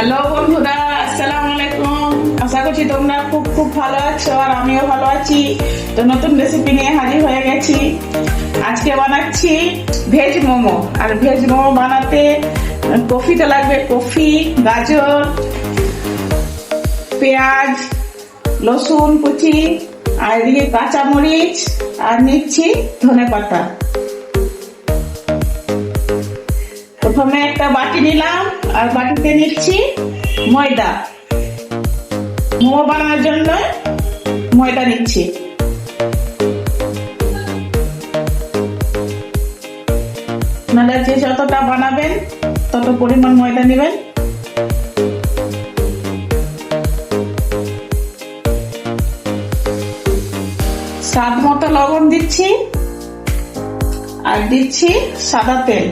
Hello বন্ধুরা, আসসালামু আলাইকুম। আশা করছি তোমরা খুব খুব ভালো আছো আর আমিও ভালো আছি। তো নতুন রেসিপি নিয়ে হাজির হয়ে গেছি। আজকে বানাচ্ছি ভেজ মোমো। আর ভেজ মোমো বানাতে কফিতে লাগবে কফি, গাজর, পেঁয়াজ, রসুন, কুচি, আর এদিকে কাঁচামরিচ, আর নিচ্ছি ধনে পাতা প্রথমে একটা বাটি নিলাম আর বাটিতে নিচ্ছি ময়দা। মোমো বানানোর জন্য ময়দা নিচ্ছি। নাহলে যে যতটা বানাবেন, তত পরিমাণ ময়দা নেবেন। স্বাদ মতো লবণ দিচ্ছি আর দিচ্ছি সাদা তেল।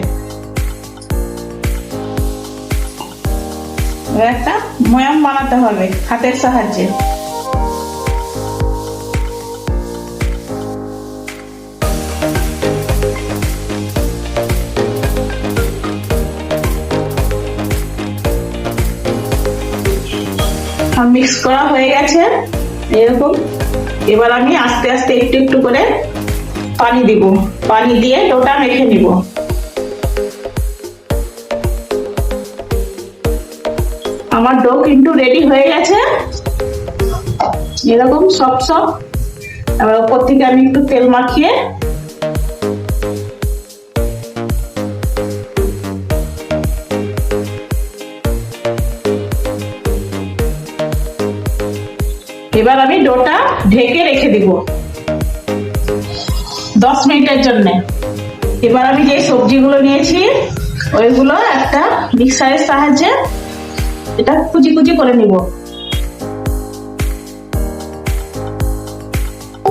একটা ময়াম বানাতে হবে হাতের সাহায্যে। মিক্স করা হয়ে গেছে, এরকম। এবার আমি আস্তে আস্তে একটু একটু করে পানি দিব। পানি দিয়ে ডোটা মেখে নিব। আমার ডো কিন্তু রেডি হয়ে গেছে। এরকম সব সব। এবার ওপর থেকে আমি একটু তেল মাখিয়ে এবার আমি ডোটা ঢেকে রেখে দিব। দশ মিনিটের জন্য। এবার আমি যে সবজিগুলো নিয়েছি, ওইগুলো একটা মিক্সারের সাহায্যে এটা কুচি কুচি করে নিব।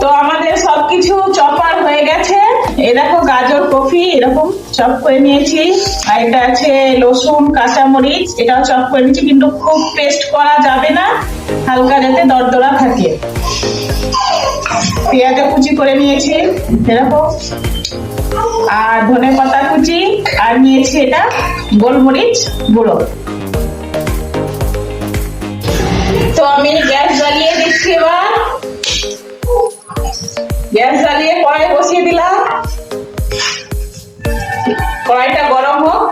তো আমাদের সবকিছু চপার হয়ে গেছে। এই দেখো গাজর, কফি, এরকম চপ করে নিয়েছি। আর এটা আছে রসুন, কাঁচামরিচ, এটাও চপ করে নিয়েছি, কিন্তু খুব পেস্ট করা যাবে না। হালকা যাতে দরদরা থাকে। পেঁয়াজও কুচি করে নিয়েছি, এরকম। আর ধনে পাতা কুচি, আর নিয়েছি এটা গোলমরিচ গুঁড়ো। তো আমি গ্যাস জ্বালিয়ে দিচ্ছি এবার। গ্যাস জ্বালিয়ে কড়াই বসিয়ে দিলাম। কড়াইটা গরম হোক।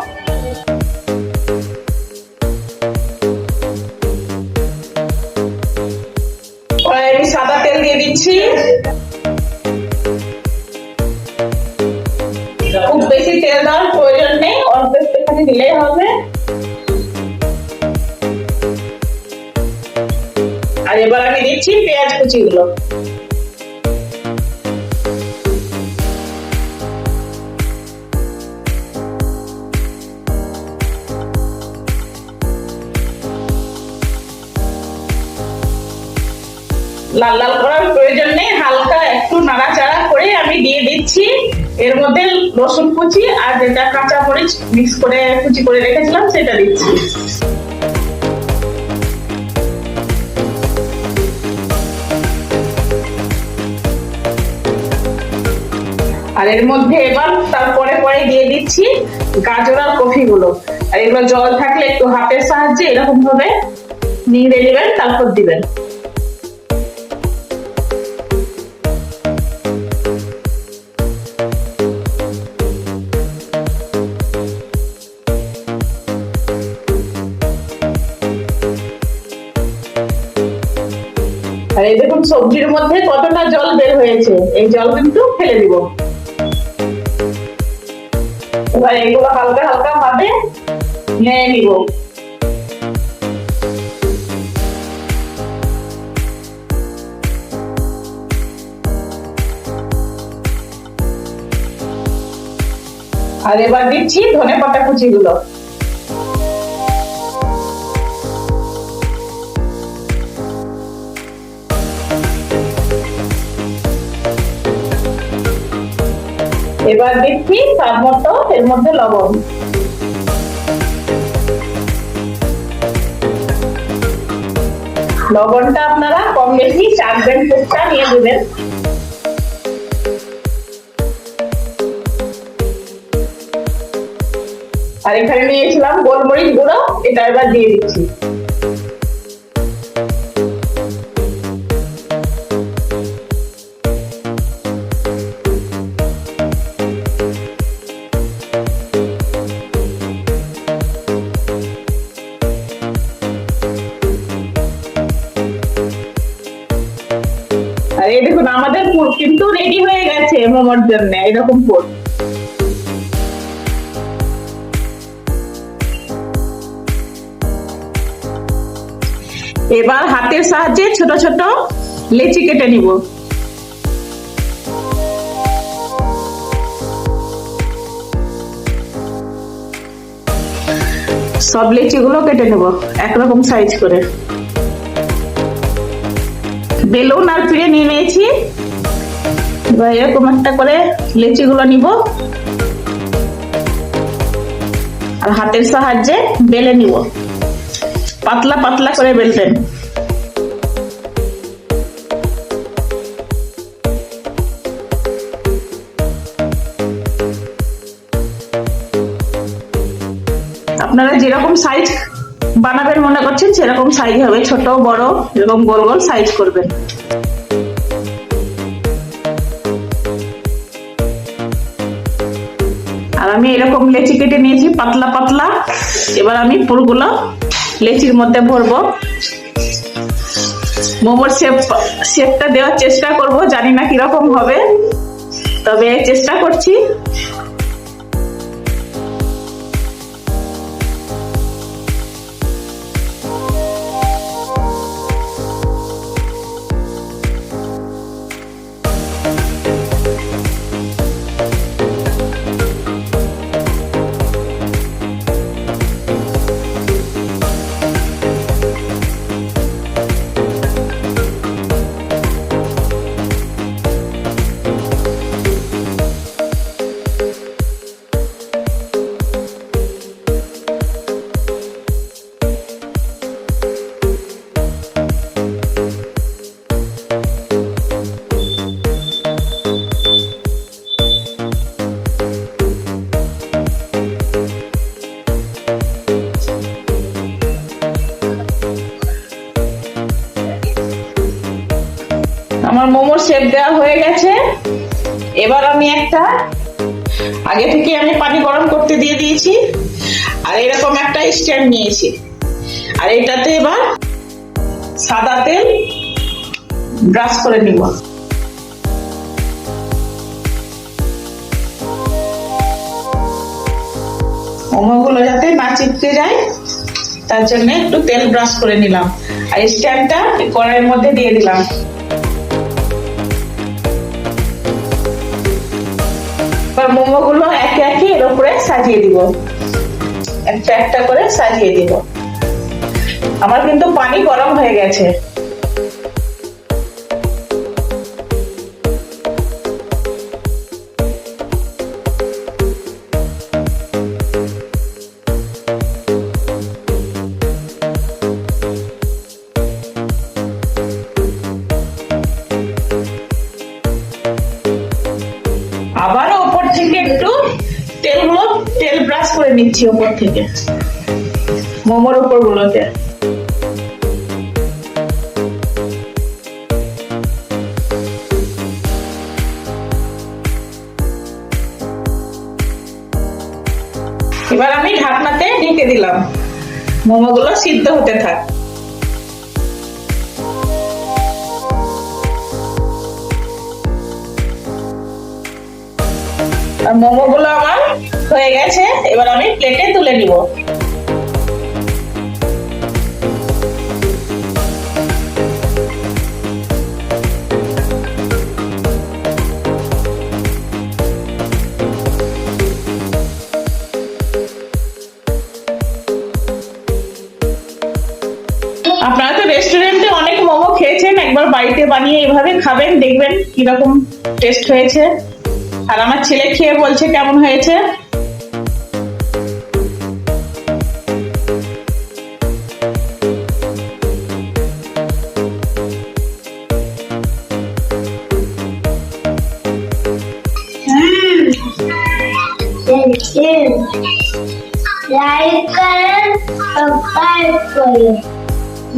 আমি সাদা তেল দিয়ে দিচ্ছি। পেঁয়াজ লাল লাল করার প্রয়োজন নেই, হালকা একটু নাড়াচাড়া করে আমি দিয়ে দিচ্ছি। এর মধ্যে রসুন কুচি আর যেটা কাঁচা মরিচ মিক্স করে কুচি করে রেখেছিলাম, সেটা দিচ্ছি। আর এর মধ্যে এবার তারপরে পরে দিয়ে দিচ্ছি গাজর আর কফি গুলো আর এগুলো জল থাকলে একটু হাতের সাহায্যে এরকম ভাবে নিংড়ে নেবেন, তারপর দিবেন। আর এই দেখুন সবজির মধ্যে কতটা জল বের হয়েছে, এই জল কিন্তু ফেলে দিব। এবার এগুলো হালকা হালকা ভাবে নিব। আর এবার দিচ্ছি ধনে পাতা কুচিগুলো। এবার দিচ্ছি স্বাদ মতো, এর মধ্যে লবণ। লবণটা আপনারা কম বেশি চাখবেন টুকটা নিয়ে দেবেন আর এখানে নিয়েছিলাম গোলমরিচ গুঁড়ো, এটা এবার দিয়ে দিচ্ছি। জন্য এরকম পুর এবার হাতের সাহায্যে ছোট ছোট লেচি কেটে নিব। সব লেচিগুলো কেটে নেব, একরকম সাইজ করে। বেলুন আর ফিরে নিয়ে নিয়েছি। এবার এরকম একটা করে লেচিগুলো নিব। আর হাতের সাহায্যে বেলে নিব। পাতলা পাতলা করে বেলতেন আপনারা যেরকম সাইজ বানাবেন মনে করছেন, সেরকম সাইজ হবে। ছোট, বড় এরকম গোল গোল সাইজ করবেন। আমি এরকম লেচি কেটে নিয়েছি, পাতলা পাতলা। এবার আমি পুরগুলো লেচির মধ্যে ভরবো। মোমোর শেপ শেপটা দেওয়ার চেষ্টা করব, জানি না কীরকম হবে। তবে চেষ্টা করছি। শেপ দেওয়া হয়ে গেছে। এবার আমি একটা, আগে থেকে আমি পানি গরম করতে দিয়ে দিয়েছি। আর এরকম একটা স্ট্যান্ড নিয়েছি। আর এটাতে এবার সাদা তেল ব্রাশ করে নিব। মোমোগুলো যাতে না চিপকে যায়, তার জন্য একটু তেল ব্রাশ করে নিলাম। আর স্ট্যান্ডটা কড়াইয়ের মধ্যে দিয়ে দিলাম। এবার মোমোগুলো একে একে এর উপরে সাজিয়ে দিব। একটা একটা করে সাজিয়ে দিব। আমার কিন্তু পানি গরম হয়ে গেছে। থেকে একটু তেলগুলো তেল ব্রাশ করে নিচ্ছি ওপর থেকে। মোমোর উপর গুলোতে। এবার আমি ঢাকনাতে ঢেকে দিলাম। মোমোগুলো সিদ্ধ হতে থাক। আর মোমোগুলো আমার হয়ে গেছে। এবার আমি প্লেটে তুলে নিব। আপনারা তো রেস্টুরেন্টে অনেক মোমো খেয়েছেন, একবার বাড়িতে বানিয়ে এভাবে খাবেন, দেখবেন কীরকম টেস্ট হয়েছে। আর আমার ছেলে খেয়ে বলছে কেমন হয়েছে?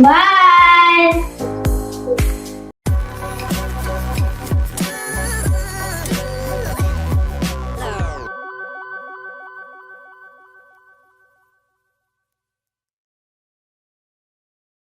লাইক